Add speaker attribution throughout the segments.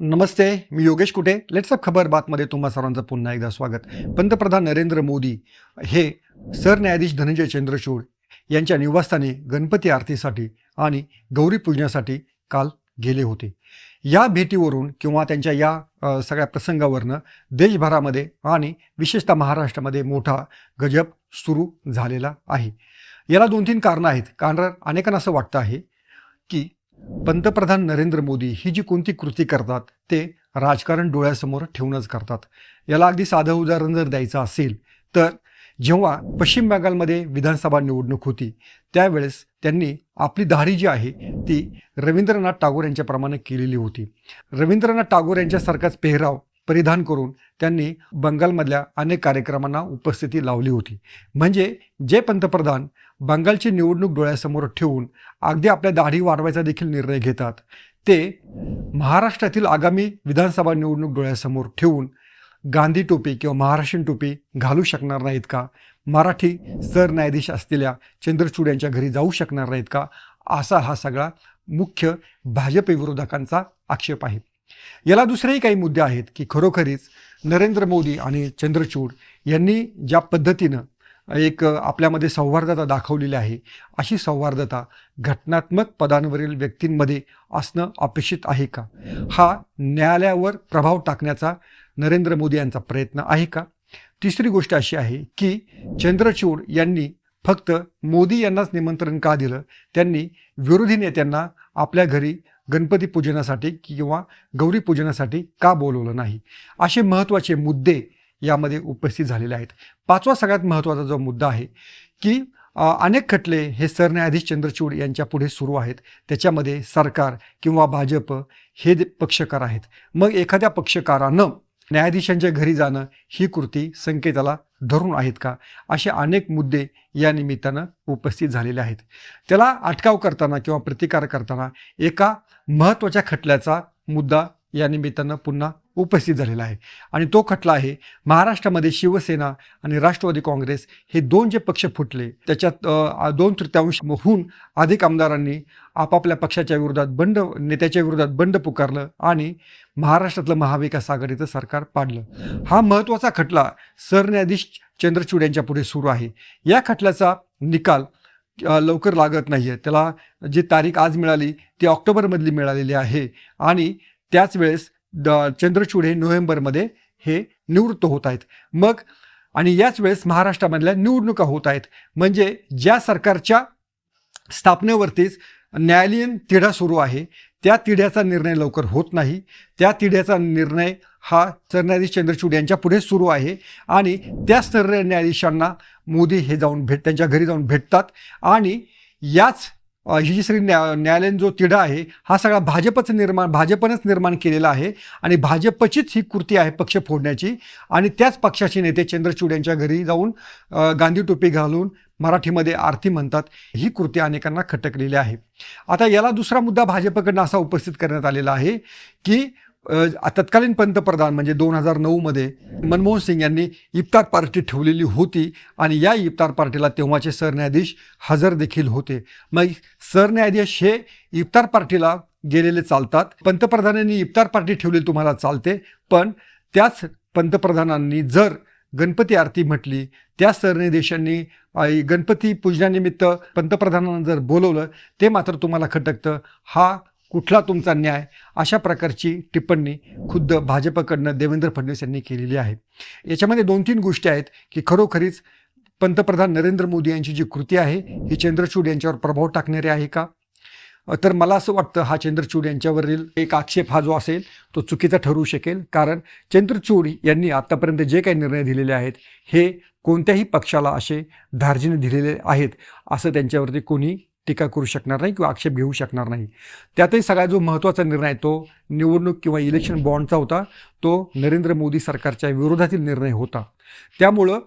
Speaker 1: नमस्ते मी योगेश कुठे? Let's up खबर बातमध्ये तुम्हा सर्वांचं पुन्हा एकदा स्वागत. पंतप्रधान नरेंद्र मोदी हे सरन्यायाधीश धनंजय चंद्रचूड यांच्या निवासस्थानी गणपती आरतीसाठी आणि गौरी पूजनासाठी काल गेले होते. या भेटीवरून किंवा त्यांच्या या सगळ्या प्रसंगावरनं देशभरामध्ये आणि विशेषतः महाराष्ट्रामध्ये मोठा गजब सुरू झालेला आहे. याला दोन तीन कारणं आहेत. कारण अनेकांना असं वाटतं आहे की पंतप्रधान नरेंद्र मोदी ही जी कोणती कृती करतात ते राजकारण डोळ्यासमोर ठेवूनच करतात. याला अगदी साधं उदाहरण जर द्यायचं असेल तर जेव्हा पश्चिम बंगालमध्ये विधानसभा निवडणूक होती त्यावेळेस त्यांनी आपली दाढी जी आहे ती रवींद्रनाथ टागोर यांच्याप्रमाणे केलेली होती. रवींद्रनाथ टागोर यांच्यासारखाच पेहराव परिधान करून त्यांनी बंगालमधल्या अनेक कार्यक्रमांना उपस्थिती लावली होती. म्हणजे जे पंतप्रधान बंगालची निवडणूक डोळ्यासमोर ठेवून अगदी आपल्या दाढी वाढवायचा देखील निर्णय घेतात. ते महाराष्ट्रातील आगामी विधानसभा निवडणूक डोळ्यासमोर ठेवून गांधी टोपी किंवा महाराष्ट्रीयन टोपी घालू शकणार नाहीत का? मराठी सरन्यायाधीश असलेल्या चंद्रचूड यांच्या घरी जाऊ शकणार नाहीत का? असा हा सगळा मुख्य भाजप विरोधकांचा आक्षेप आहे. याला दुसरेही काही मुद्दे आहेत की खरोखरीच नरेंद्र मोदी आणि चंद्रचूड यांनी ज्या पद्धतीनं एक आपल्यामध्ये संवार्धता दाखवलेली आहे. अशी संवार्धता घटनात्मक पदांवरील व्यक्तींमध्ये असणं अपेक्षित आहे का? हा न्यायालयावर प्रभाव टाकण्याचा नरेंद्र मोदी यांचा प्रयत्न आहे का? तिसरी गोष्ट अशी आहे की चंद्रचूड यांनी फक्त मोदी यांनाच निमंत्रण का दिलं? त्यांनी विरोधी नेत्यांना आपल्या घरी गणपती पूजनासाठी किंवा गौरी पूजनासाठी का बोलवलं नाही? असे महत्त्वाचे मुद्दे यामध्ये उपस्थित झालेले आहेत. पाचवा सगळ्यात महत्त्वाचा जो मुद्दा आहे की अनेक खटले हे सरन्यायाधीश चंद्रचूड यांच्या पुढे सुरू आहेत. त्याच्यामध्ये सरकार किंवा भाजप हे पक्षकार आहेत. मग एखाद्या पक्षकारानं न्यायाधीशांच्या घरी जाणं ही कृती संकेताला धरून आहेत का? असे अनेक मुद्दे या निमित्तानं उपस्थित झालेले आहेत. त्याला अटकाव करताना किंवा प्रतिकार करताना एका महत्त्वाच्या खटल्याचा मुद्दा या निमित्तानं पुन्हा उपस्थित झालेला आहे. आणि तो खटला आहे महाराष्ट्रामध्ये शिवसेना आणि राष्ट्रवादी काँग्रेस हे दोन जे पक्ष फुटले त्याच्यात दोन तृतीयांश होऊन अधिक आमदारांनी आपापल्या पक्षाच्या विरोधात बंड नेत्याच्या विरोधात बंड पुकारलं आणि महाराष्ट्रातलं महाविकास आघाडीचं सरकार पाडलं. हा महत्त्वाचा खटला सरन्यायाधीश चंद्रचूड यांच्या पुढे सुरू आहे. या खटल्याचा निकाल लवकर लागत नाही आहे त्याला जी तारीख आज मिळाली ती ऑक्टोबरमधली मिळालेली आहे. आणि त्याच वेळेस द चंद्रचूड हे नोव्हेंबरमध्ये हे निवृत्त होत आहेत. मग आणि याच वेळेस महाराष्ट्रामधल्या निवडणुका होत आहेत. म्हणजे ज्या सरकारच्या स्थापनेवरतीच न्यायालयीन तिढा सुरू आहे त्या तिढ्याचा निर्णय लवकर होत नाही. त्या तिढ्याचा निर्णय हा सरन्यायाधीश चंद्रचूड यांच्या पुढे सुरू आहे आणि त्या सरन्यायाधीशांना मोदी हे जाऊन भेट त्यांच्या घरी जाऊन भेटतात आणि याच ही जी न्या न्यायालयीन जो तिढा आहे हा सगळा भाजपचं निर्माण भाजपनंच निर्माण केलेला आहे आणि भाजपचीच ही कृती आहे पक्ष फोडण्याची आणि त्याच पक्षाचे नेते चंद्रचूड यांच्या घरी जाऊन गांधी टोपी घालून मराठीमध्ये आरती म्हणतात ही कृती अनेकांना खटकलेली आहे. आता याला दुसरा मुद्दा भाजपकडनं असा उपस्थित करण्यात आलेला आहे की तत्कालीन पंतप्रधान म्हणजे दोन हजार नऊमध्ये मनमोहन सिंग यांनी इफ्तार पार्टी ठेवलेली होती आणि या इफ्तार पार्टीला तेव्हाचे सरन्यायाधीश हजर देखील होते. मग सरन्यायाधीश हे इफ्तार पार्टीला गेलेले चालतात. पंतप्रधानांनी इफ्तार पार्टी ठेवलेली तुम्हाला चालते पण त्याच पंतप्रधानांनी जर गणपती आरती म्हटली त्या सरन्यायाधीशांनी गणपती पूजनानिमित्त पंतप्रधानांना जर बोलवलं ते मात्र तुम्हाला खटकतं. हा कुठला तुमचा न्याय? अशा प्रकारची टिप्पणी खुद्द भाजपकडनं देवेंद्र फडणवीस यांनी केलेली आहे. याच्यामध्ये दोन तीन गोष्टी आहेत की खरोखरीच पंतप्रधान नरेंद्र मोदी यांची जी कृती आहे ही चंद्रचूड यांच्यावर प्रभाव टाकणारी आहे का? तर मला असं वाटतं हा चंद्रचूड यांच्यावरील एक आक्षेप हा जो असेल तो चुकीचा ठरू शकेल. कारण चंद्रचूड यांनी आत्तापर्यंत जे काही निर्णय दिलेले आहेत हे कोणत्याही पक्षाला असे धार्जिने दिलेले आहेत असं त्यांच्यावरती कोणी टीका करू शकणार नाही किंवा आक्षेप घेऊ शकणार नाही. त्यातही सगळ्यात जो महत्त्वाचा निर्णय तो निवडणूक किंवा इलेक्शन बॉन्डचा होता तो नरेंद्र मोदी सरकारच्या विरोधातील निर्णय होता. त्यामुळं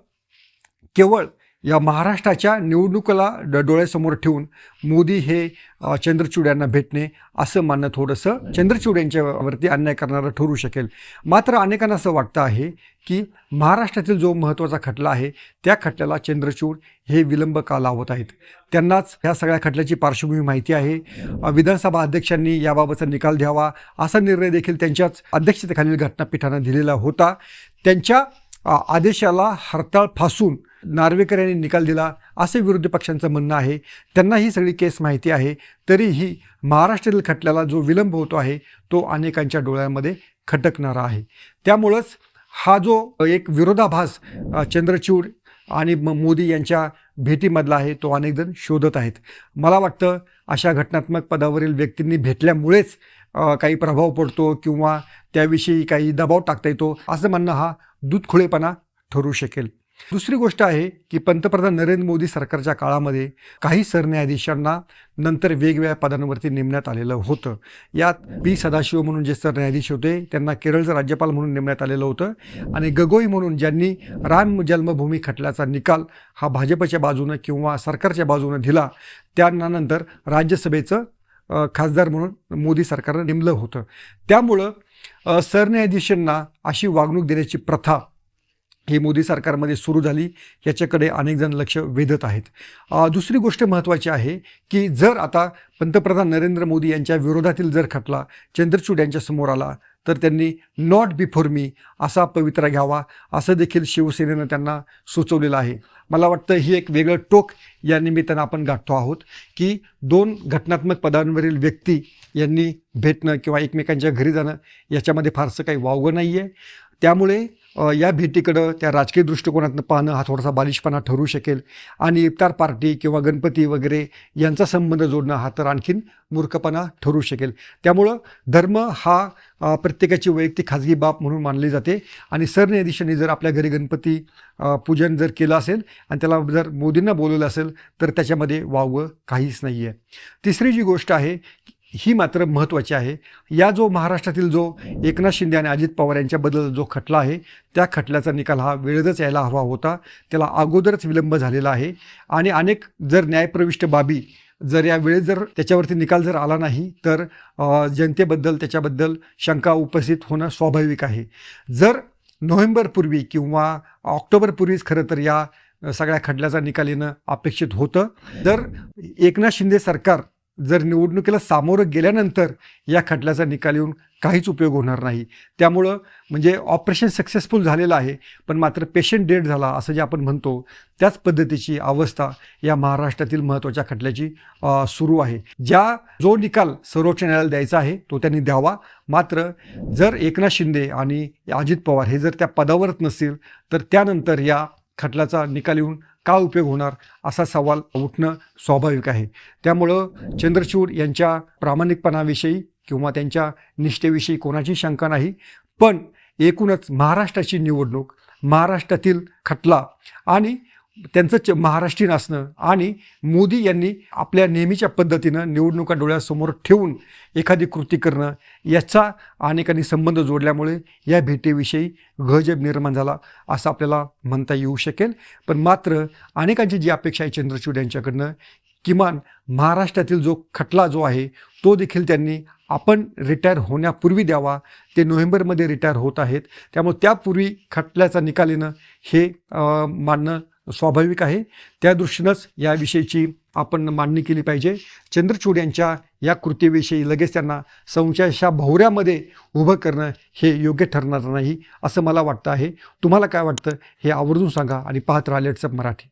Speaker 1: केवळ या महाराष्ट्राच्या निवडणुकीला ड डोळ्यासमोर ठेवून मोदी हे अ, चंद्रचूड यांना भेटणे असं मानणं थोडंसं चंद्रचूड यांच्यावरती अन्याय करणारं ठरू शकेल. मात्र अनेकांना असं वाटतं आहे की महाराष्ट्रातील जो महत्त्वाचा खटला आहे त्या खटल्याला चंद्रचूड हे विलंब का लावत आहेत? त्यांनाच ह्या सगळ्या खटल्याची पार्श्वभूमी माहिती आहे. विधानसभा अध्यक्षांनी याबाबतचा निकाल द्यावा असा निर्णय देखील त्यांच्याच अध्यक्षतेखालील घटनापीठानं दिलेला होता. त्यांच्या आदेशाला हरताळ फासून नार्वेकर यांनी निकाल दिला असे विरोधी पक्षांचं म्हणणं आहे. त्यांना ही सगळी केस माहिती आहे. तरीही महाराष्ट्रातील खटल्याला जो विलंब होतो आहे तो अनेकांच्या डोळ्यांमध्ये खटकणारा आहे. त्यामुळंच हा जो एक विरोधाभास चंद्रचूड आणि म मोदी यांच्या भेटीमधला आहे तो अनेकजण शोधत आहेत. मला वाटतं अशा घटनात्मक पदावरील व्यक्तींनी भेटल्यामुळेच काही प्रभाव पडतो किंवा त्याविषयी काही दबाव टाकता येतो असं म्हणणं हा दूधखुळेपणा ठरू शकेल. दुसरी गोष्ट आहे की पंतप्रधान नरेंद्र मोदी सरकारच्या काळामध्ये काही सरन्यायाधीशांना नंतर वेगवेगळ्या पदांवरती नेमण्यात आलेलं होतं. यात पी सदाशिव म्हणून जे सरन्यायाधीश होते त्यांना केरळचं राज्यपाल म्हणून नेमण्यात आलेलं होतं आणि गगोई म्हणून ज्यांनी राम जन्मभूमी खटल्याचा निकाल हा भाजपच्या बाजूनं किंवा सरकारच्या बाजूनं दिला त्यांना नंतर राज्यसभेचं खासदार म्हणून मोदी सरकारनं नेमलं होतं. त्यामुळं सरन्यायाधीशांना अशी वागणूक देण्याची प्रथा ही मोदी सरकारमध्ये सुरू झाली. याच्याकडे अनेकजण लक्ष वेधत आहेत. दुसरी गोष्ट महत्त्वाची आहे की जर आता पंतप्रधान नरेंद्र मोदी यांच्या विरोधातील जर खटला चंद्रचूड यांच्या समोर आला तर त्यांनी नॉट बिफोर मी असा पवित्रा घ्यावा असं देखील शिवसेनेनं त्यांना सुचवलेलं आहे. मला वाटतं ही एक वेगळं टोक या निमित्तानं आपण गाठतो आहोत की दोन घटनात्मक पदांवरील व्यक्ती यांनी भेटणं किंवा एकमेकांच्या घरी जाणं याच्यामध्ये फारसं काही वावगं नाही आहे त्यामुळे या भेटीकडं त्या राजकीय दृष्टिकोनातनं पाहणं हा थोडासा बालिशपणा ठरू शकेल. आणि इफ्तार पार्टी किंवा गणपती वगैरे यांचा संबंध जोडणं हा तर आणखीन मूर्खपणा ठरू शकेल. त्यामुळं धर्म हा प्रत्येकाची वैयक्तिक खाजगी बाब म्हणून मानली जाते. आणि सरन्यायाधीशांनी जर आपल्या घरी गणपती पूजन जर केलं असेल आणि त्याला जर मोदींना बोलवलं असेल तर त्याच्यामध्ये वावं काहीच नाही आहे तिसरी जी गोष्ट आहे ही मात्र महत्त्वाची आहे. या जो महाराष्ट्रातील जो एकनाथ शिंदे आणि अजित पवार यांच्याबद्दल जो खटला आहे त्या खटल्याचा निकाल हा वेळेतच यायला हवा होता. त्याला अगोदरच विलंब झालेला आहे. आणि अनेक जर न्यायप्रविष्ट बाबी जर या वेळेत जर त्याच्यावरती निकाल जर आला नाही तर जनतेबद्दल त्याच्याबद्दल शंका उपस्थित होणं स्वाभाविक आहे. जर नोव्हेंबरपूर्वी किंवा ऑक्टोबरपूर्वीच खरं तर या सगळ्या खटल्याचा निकाल येणं अपेक्षित होतं. जर एकनाथ शिंदे सरकार जर निवडणुकीला सामोरं गेल्यानंतर या खटल्याचा निकाल येऊन काहीच उपयोग होणार नाही. त्यामुळं म्हणजे ऑपरेशन सक्सेसफुल झालेलं आहे पण मात्र पेशंट डेड झाला असं जे आपण म्हणतो त्याच पद्धतीची अवस्था या महाराष्ट्रातील महत्त्वाच्या खटल्याची सुरू आहे. ज्या जो निकाल सर्वोच्च न्यायालयाला द्यायचा आहे तो त्यांनी द्यावा. मात्र जर एकनाथ शिंदे आणि अजित पवार हे जर त्या पदावरच नसतील तर त्यानंतर या खटल्याचा निकाल येऊन का उपयोग होणार असा सवाल उठणं स्वाभाविक आहे. त्यामुळं चंद्रचूड यांच्या प्रामाणिकपणाविषयी किंवा त्यांच्या निष्ठेविषयी कोणाची शंका नाही. पण एकूणच महाराष्ट्राची निवडणूक महाराष्ट्रातील खटला आणि त्यांचं च महाराष्ट्रीयन असणं आणि मोदी यांनी आपल्या नेहमीच्या पद्धतीनं निवडणुका डोळ्यासमोर ठेवून एखादी कृती करणं याचा अनेकांनी संबंध जोडल्यामुळे या भेटीविषयी गजब निर्माण झाला असं आपल्याला म्हणता येऊ शकेल. पण मात्र अनेकांची जी अपेक्षा आहे चंद्रचूड यांच्याकडनं किमान महाराष्ट्रातील जो खटला जो आहे तो देखील त्यांनी आपण रिटायर होण्यापूर्वी द्यावा. ते नोव्हेंबरमध्ये रिटायर होत आहेत. त्यामुळे त्यापूर्वी खटल्याचा निकाल येणं हे मानणं स्वाभाविक आहे. त्या दृष्टीनंच याविषयीची आपण मांडणी केली पाहिजे. चंद्रचूड यांच्या या कृतीविषयी लगेच त्यांना संशयाच्या भोवऱ्यामध्ये उभं करणं हे योग्य ठरणार नाही असं मला वाटतं आहे. तुम्हाला काय वाटतं हे आवर्जून सांगा आणि पाहत राहा लेट्सअप मराठी.